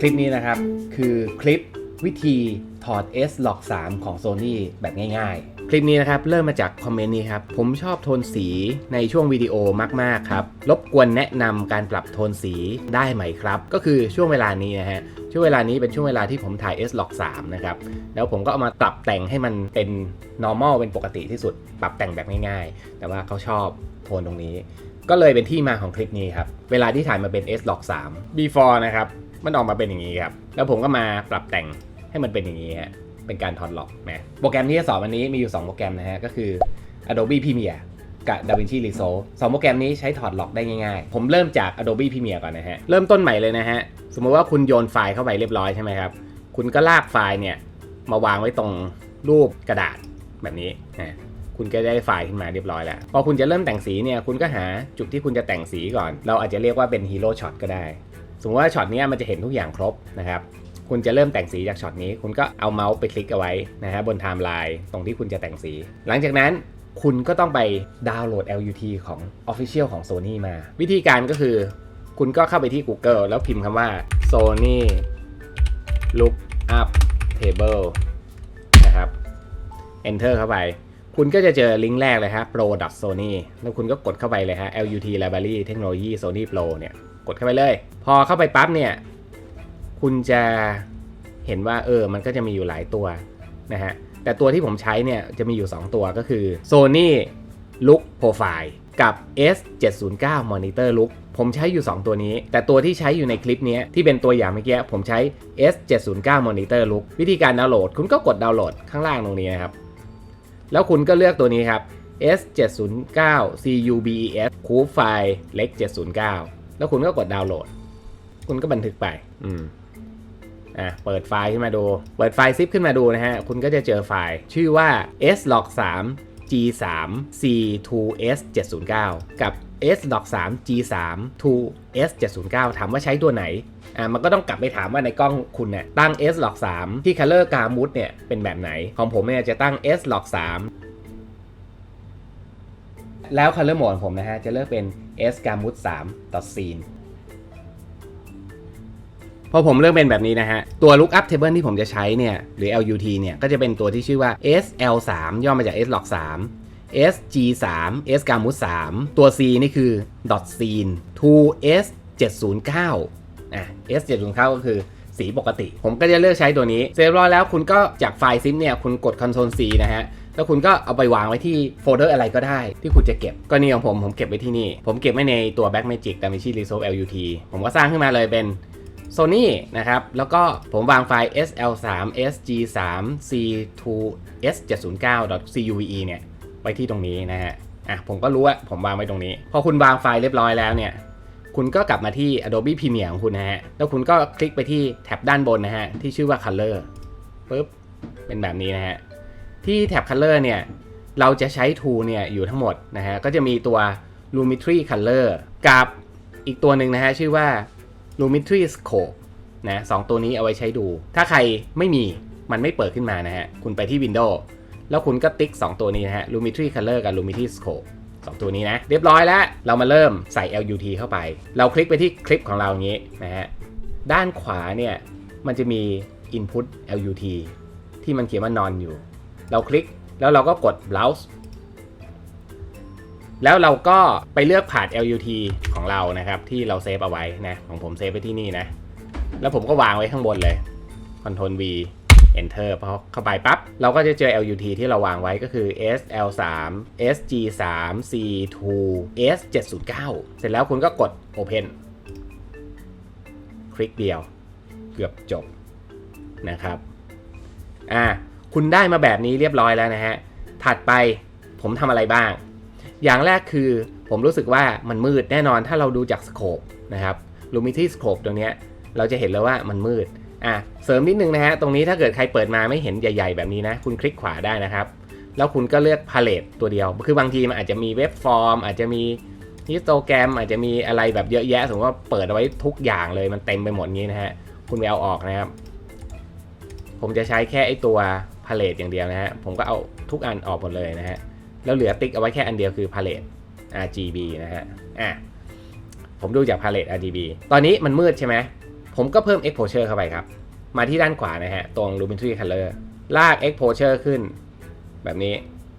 คลิปนี้นะครับ คือคลิปวิธีถอด S Log 3ของ Sony แบบง่ายๆ คลิปนี้นะครับ เริ่มมาจากคอมเมนต์นี้ครับ ผมชอบโทนสีในช่วงวิดีโอมาก ๆ ครับ รบกวนแนะนำการปรับโทนสีได้ไหมครับ ก็คือช่วงเวลานี้นะฮะ ช่วงเวลานี้เป็นช่วงเวลาที่ผมถ่าย S Log 3นะครับ แล้วผมก็เอามาปรับแต่งให้มันเป็น normal เป็นปกติที่สุด ปรับแต่งแบบง่ายๆ แต่ว่าเขาชอบโทนตรงนี้ ก็เลยเป็นที่มาของคลิปนี้ครับ เวลาที่ถ่ายมาเป็น S Log 3 before นะครับ มันออกมาเป็นอย่างนี้ครับ แล้วผมก็มาปรับแต่งให้มันเป็นอย่างนี้ฮะ เป็นการถอดล็อกนะโปรแกรมที่จะสอนวันนี้มีอยู่ 2 โปรแกรมนะฮะ ก็คือ Adobe Premiere กับ DaVinci Resolve สองโปรแกรมนี้ใช้ถอดล็อกได้ง่ายๆ ผมเริ่มจาก Adobe Premiere ก่อนนะฮะ เริ่มต้นใหม่เลยนะฮะ สมมติว่าคุณโยนไฟล์เข้าไปเรียบร้อยใช่ไหมครับ คุณก็ลากไฟล์เนี่ยมาวางไว้ตรงรูปกระดาษแบบนี้นะ คุณก็ได้ไฟล์ขึ้นมาเรียบร้อยแล้ว พอคุณจะเริ่มแต่งสีเนี่ย คุณก็หาจุดที่คุณจะแต่งสีก่อน เราอาจจะเรียกว่าเป็นฮีโร่ช็อตก็ได้ สมมติว่าช็อตนี้มันจะเห็นทุกอย่างครบนะครับ คุณจะเริ่มแต่งสีจากช็อตนี้ คุณก็เอาเมาส์ไปคลิกเอาไว้นะฮะบนไทม์ไลน์ตรงที่คุณจะแต่งสี หลังจากนั้นคุณก็ต้องไปดาวน์โหลด LUT ของ Official ของ Sony มา วิธีการก็คือ คุณก็เข้าไปที่ Google แล้วพิมพ์คำว่า Sony Look Up Table นะครับ Enter เข้าไป คุณก็จะเจอลิงก์แรกเลยฮะ pro.sony แล้วคุณก็กดเข้าไปเลยฮะ LUT Library Technology Sony Pro เนี่ย กดเข้าไปเลย พอเข้าไปปั๊บเนี่ย คุณจะเห็นว่าเออ มันก็จะมีอยู่หลายตัวนะฮะ แต่ตัวที่ผมใช้เนี่ย จะมีอยู่ 2 ตัวก็คือ Sony Look Profile กับ S709 Monitor Look ผมใช้อยู่ 2 ตัวนี้ แต่ตัวที่ใช้อยู่ในคลิปนี้ที่เป็นตัวอย่างเมื่อกี้ผมใช้ S709 Monitor Look วิธีการดาวน์โหลด คุณก็กดดาวน์โหลดข้างล่างตรงนี้นะครับ แล้วคุณก็เลือกตัวนี้ครับ S709 CUBES Coupe File เล็ก709 แล้วคุณก็กดดาวน์โหลด คุณก็บันทึกไป อืม อะ เปิดไฟล์ขึ้นมาดู เปิดไฟล์ซิปขึ้นมาดูนะฮะ คุณก็จะ저ไฟล์ ชื่อว่า slog 3 g 3 c 2 s 709 กับ slog 3 g 3 2 s 709ถามว่าใช้ตัวไหน อะมันก็ต้องกลับไปถามว่าในกล้องคุณเนี่ยตั้ง slog 3ที่ color g a m u t เนี่ยเป็นแบบไหน ของผมเนี่ยจะตั้ง slog 3แล้ว color mode ของผมนะฮะจะเลือกเป็น s g a m u t 3 scene พอผมเลือกเป็นแบบนี้นะฮะ ตัว lookup table ที่ผมจะใช้เนี่ย หรือ LUT เนี่ย ก็จะเป็นตัวที่ชื่อว่า SL3 ย่อมาจาก slog 3 SG3 S g a m u t 3ตัว C นี่คือ dot scene to S709 อะ S709 ก็คือสีปกติ ผมก็จะเลือกใช้ตัวนี้เสร็จเรียบร้อยแล้วคุณก็จากไฟล์ซิปเนี่ยคุณกด Ctrl C นะฮะแล้วคุณก็เอาไปวางไว้ที่โฟลเดอร์อะไรก็ได้ที่คุณจะเก็บก็นี่ของผมผมเก็บไว้ที่นี่ ผมเก็บไว้ในตัว Blackmagic DaVinci Resolve LUT ผมก็สร้างขึ้นมาเลยเป็น Sony นะครับ แล้วก็ผมวางไฟล์ SL3 SG3 C2 S709 CUVE เนี่ย ไว้ที่ตรงนี้นะฮะ อะ ผมก็รู้ว่าผมวางไว้ตรงนี้ พอคุณวางไฟล์เรียบร้อยแล้วเนี่ย คุณก็กลับมาที่ Adobe Premiere ของคุณนะฮะ แล้วคุณก็คลิกไปที่แท็บด้านบนนะฮะ ที่ชื่อว่า Color ปุ๊บ เป็นแบบนี้นะฮะ ที่แท็บ Color เนี่ย เราจะใช้ tool เนี่ยอยู่ทั้งหมดนะฮะ ก็จะมีตัว Lumetri Color กับอีกตัวหนึ่งนะฮะ ชื่อว่า Lumetri Scope นะสองตัวนี้เอาไว้ใช้ดู ถ้าใครไม่มีมันไม่เปิดขึ้นมานะฮะ คุณไปที่ Windows แล้วคุณก็ติ๊ก 2 ตัวนี้นะฮะ Lumetri Color กับ Lumetri Scope สองตัวนี้นะ เรียบร้อยแล้ว เรามาเริ่มใส่ LUT เข้าไป เราคลิกไปที่คลิปของเราอย่างนี้นะฮะ ด้านขวาเนี่ยมันจะมี Input LUT ที่มันเขียนว่า None อยู่ เราคลิกแล้วเราก็กด Browse แล้วเราก็ไปเลือกผ่าน LUT ของเรานะครับ ที่เราเซฟเอาไว้นะ ของผมเซฟไว้ที่นี่นะ แล้วผมก็วางไว้ข้างบนเลย Ctrl V Enter พอเข้าไปปั๊บ เราก็จะเจอ LUT ที่เราวางไว้ก็คือ SL3 SG3 C2 S709 เสร็จแล้วคุณก็กด Open คลิกเดียว เกือบจบนะครับ อ่า คุณได้มาแบบนี้เรียบร้อยแล้วนะฮะ ถัดไปผมทำอะไรบ้าง อย่างแรกคือผมรู้สึกว่ามันมืดแน่นอนถ้าเราดูจากสโคปนะครับ Lumity Scope ตรงนี้เราจะเห็นเลยว่ามันมืด อะเสริมนิดนึงนะฮะตรงนี้ถ้าเกิดใครเปิดมาไม่เห็นใหญ่ ๆ แบบนี้นะ คุณคลิกขวาได้นะครับ แล้วคุณก็เลือกพาเลตตัวเดียว คือบางทีมันอาจจะมีเว็บฟอร์ม อาจจะมีฮิสโตแกรม อาจจะมีอะไรแบบเยอะแยะ สมมติว่าเปิดเอาไว้ทุกอย่างเลยมันเต็มไปหมดงี้นะฮะคุณไปเอาออกนะครับ ผมจะใช้แค่ไอตัวพาเลตอย่างเดียวนะฮะผมก็เอาทุกอันออกหมดเลยนะฮะแล้วเหลือติ๊กเอาไว้แค่อันเดียวคือพาเลต RGB นะฮะอะผมดูจาก palette RGB ตอนนี้มันมืดใช่ไหม ผมก็เพิ่ม exposure เข้าไปครับ มาที่ด้านขวานะฮะ ตรง lumetri color ลาก exposure ขึ้น แบบนี้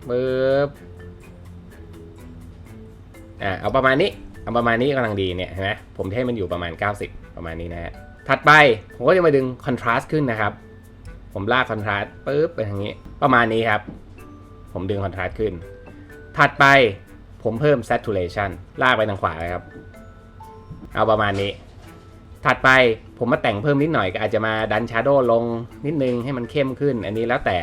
ปึ๊บอ่าเอาประมาณนี้ เอาประมาณนี้กำลังดีเนี่ยเห็นไหมผมให้มันอยู่ประมาณ 90 ประมาณนี้นะฮะ ถัดไปผมก็จะมาดึง contrast ขึ้นนะครับ ผมลาก contrast ปึ๊บไปทางนี้ ประมาณนี้ครับ ผมดึง contrast ขึ้น ถัดไปผมเพิ่ม saturation ลากไปทางขวาเลยครับ เอาประมาณนี้ ถัดไปผมมาแต่งเพิ่มนิดหน่อยก็อาจจะมาดัน shadow ลงนิดนึงให้มันเข้มขึ้น อันนี้แล้วแต่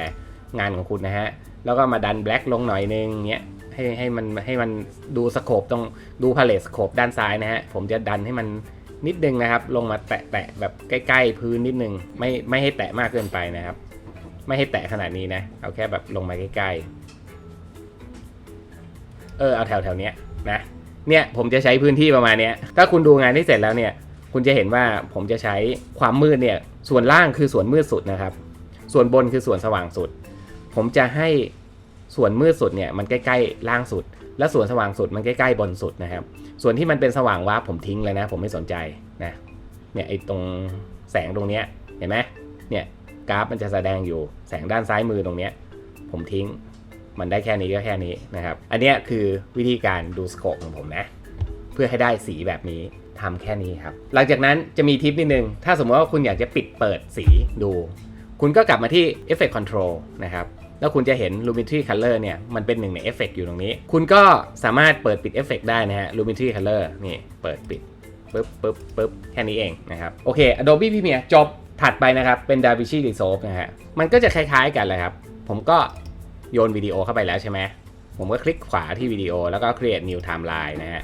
งานของคุณนะฮะ แล้วก็มาดัน black ลงหน่อยนึงเงี้ยให้ให้มันให้มันดูสโคปตรงดูพาเลตสโคปด้านซ้ายนะฮะ ผมจะดันให้มันนิดนึงนะครับ ลงมาแตะแตะแบบใกล้ๆพื้นนิดนึง ไม่ไม่ให้แตะมากเกินไปนะครับ ไม่ให้แตะขนาดนี้นะ เอาแค่แบบลงมาใกล้ๆ เออเอาแถวแถวๆเนี้ยนะ เนี่ยผมจะใช้พื้นที่ประมาณเนี้ย ถ้าคุณดูงานที่เสร็จแล้วเนี่ย คุณจะเห็นว่าผมจะใช้ความมืดเนี่ยส่วนล่างคือส่วนมืดสุดนะครับ ส่วนบนคือส่วนสว่างสุด ผมจะให้ส่วนมืดสุดเนี่ยมันใกล้ๆล่างสุด และส่วนสว่างสุดมันใกล้ๆบนสุดนะครับ ส่วนที่มันเป็นสว่างวาบผมทิ้งเลยนะ ผมไม่สนใจนะเนี่ยไอ้ตรงแสงตรงเนี้ยเห็นไหมเนี่ยกราฟมันจะแสดงอยู่แสงด้านซ้ายมือตรงเนี้ยผมทิ้งมันได้แค่นี้ก็แค่นี้นะครับ อันนี้คือวิธีการดูสโคปของผมนะ เพื่อให้ได้สีแบบนี้ ทำแค่นี้ครับ หลังจากนั้นจะมีทิปนิดนึง ถ้าสมมติว่าคุณอยากจะปิดเปิดสีดู คุณก็กลับมาที่ Effect Control นะครับ แล้วคุณจะเห็น Lumetri Color เนี่ย มันเป็นหนึ่งในเอฟเฟกอยู่ตรงนี้ คุณก็สามารถเปิดปิดเอฟเฟกได้นะฮะ Lumetri Color นี่ เปิดปิดปึ๊บปึ๊บปึ๊บแค่นี้เองนะครับ โอเค Adobe Premiere จบ ถัดไปนะครับ เป็น DaVinci Resolve นะฮะ มันก็จะคล้ายๆกันเลยครับ ผมก็โยนวิดีโอเข้าไปแล้วใช่ไหมผมก็คลิกขวาที่วิดีโอแล้วก็ create new timeline นะฮะ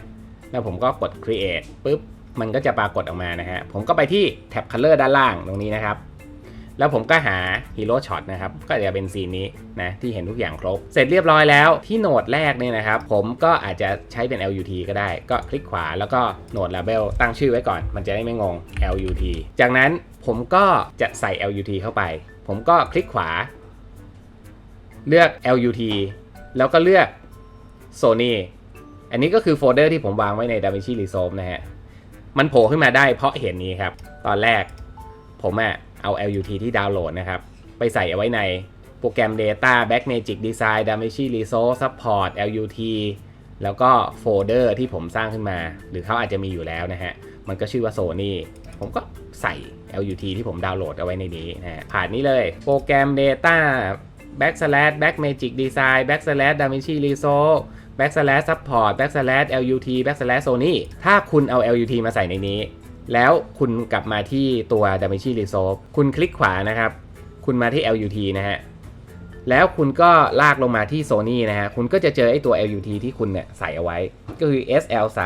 แล้วผมก็กด create ปุ๊บ มันก็จะปรากฏออกมานะฮะ ผมก็ไปที่แท็บ color ด้านล่างตรงนี้นะครับ แล้วผมก็หา hero shot นะครับ ก็จะเป็นซีนนี้นะ ที่เห็นทุกอย่างครบ เสร็จเรียบร้อยแล้วที่โหนดแรกเนี่ยนะครับ ผมก็อาจจะใช้เป็น LUT ก็ได้ ก็คลิกขวาแล้วก็โหนด label ตั้งชื่อไว้ก่อน มันจะได้ไม่งง LUT จากนั้นผมก็จะใส่ LUT เข้าไป ผมก็คลิกขวา เลือก LUT แล้วก็เลือก Sony อันนี้ก็คือโฟลเดอร์ที่ผมวางไว้ใน DaVinci Resolve นะฮะ มันโผล่ขึ้นมาได้เพราะเห็นนี้ครับ ตอนแรกผมอะเอา LUT ที่ดาวน์โหลดนะครับ ไปใส่เอาไว้ในโปรแกรม Data Backmagic Design DaVinci Resolve Support LUT แล้วก็โฟลเดอร์ที่ผมสร้างขึ้นมา หรือเขาอาจจะมีอยู่แล้วนะฮะ มันก็ชื่อว่า Sony ผมก็ใส่ LUT ที่ผมดาวน์โหลดเอาไว้ในนี้นะฮะ ผ่านนี้เลยโปรแกรม Data backslash Backmagic Design backslash DaVinci Resolve backslash support backslash lut backslash sony ถ้าคุณเอา lut มาใส่ในนี้ แล้วคุณกลับมาที่ตัว DaVinci Resolve คุณคลิกขวานะครับ คุณมาที่ lut นะฮะ แล้วคุณก็ลากลงมาที่ Sony นะฮะ คุณก็จะเจอไอตัว LUT ที่คุณเนี่ยใส่เอาไว้ ก็คือ SL3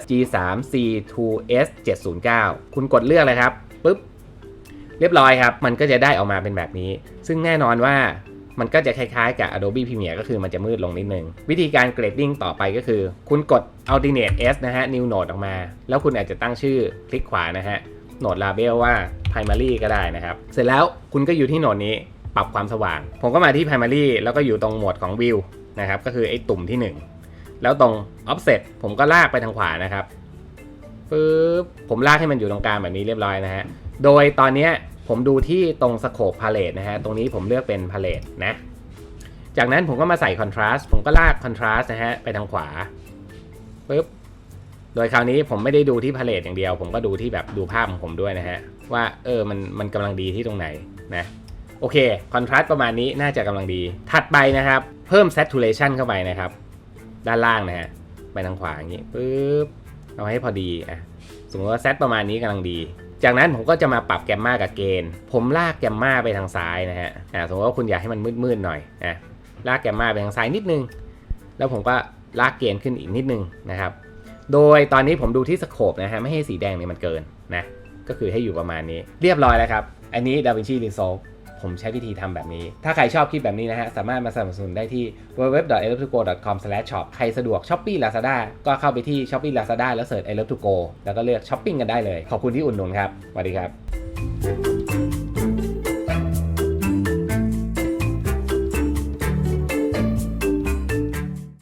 SG3 C2S 709คุณกดเลือกเลยครับปุ๊บ เรียบร้อยครับ มันก็จะได้ออกมาเป็นแบบนี้ ซึ่งแน่นอนว่า มันก็จะคล้ายๆกับ Adobe Premiere ก็คือมันจะมืดลงนิดนึง วิธีการเกรดดิ้งต่อไปก็คือ คุณกด Alternate S นะฮะ New Node ออกมา แล้วคุณอาจจะตั้งชื่อคลิกขวานะฮะโหนด Label ว่า Primary ก็ได้นะครับ เสร็จแล้วคุณก็อยู่ที่โหนดนี้ปรับความสว่าง ผมก็มาที่ Primary แล้วก็อยู่ตรงโหมดของ View นะครับก็คือไอ้ตุ่มที่ 1 แล้วตรง Offset ผมก็ลากไปทางขวานะครับปึ๊บผมลากให้มันอยู่ตรงกลางแบบนี้เรียบร้อยนะฮะโดยตอนเนี้ย ผมดูที่ตรงสโคปพาเลตนะฮะ ตรงนี้ผมเลือกเป็นพาเลตนะ จากนั้นผมก็มาใส่คอนทราสต์ ผมก็ลากคอนทราสต์นะฮะ ไปทางขวาปึ๊บ โดยคราวนี้ผมไม่ได้ดูที่พาเลตอย่างเดียว ผมก็ดูที่แบบดูภาพของผมด้วยนะฮะ ว่าเออ มันมันกำลังดีที่ตรงไหนนะ โอเค คอนทราสต์ประมาณนี้น่าจะกำลังดี ถัดไปนะครับ เพิ่ม saturation เข้าไปนะครับ ด้านล่างนะฮะ ไปทางขวาอย่างนี้ปึ๊บ เอาให้พอดีอะ สมมติว่าเซตประมาณนี้กำลังดี จากนั้นผมก็จะมาปรับแกมมากับเกณฑ์ ผมลากแกมมาไปทางซ้ายนะฮะอ่าสมมติว่าคุณอยากให้มันมืดๆหน่อยอะลากแกมมาไปทางซ้ายนิดนึง แล้วผมก็ลากเกณฑ์ขึ้นอีกนิดนึงนะครับ โดยตอนนี้ผมดูที่สโคปนะฮะไม่ให้สีแดงเนี่ยมันเกินนะก็คือให้อยู่ประมาณนี้เรียบร้อยแล้วครับ อันนี้ดาวินชีรีโซล ผมใช้วิธีทำแบบนี้ ถ้าใครชอบคลิปแบบนี้นะฮะ สามารถมาสนับสนุนได้ที่ www.eleptogo.com/shop ใครสะดวก Shopee Lazada ก็เข้าไปที่ Shopee Lazada แล้วเสิร์ช e l e p t o go แล้วก็เลือกช้อปปิ้งกันได้เลย ขอบคุณที่อุดหนุนครับสวัสดีครับ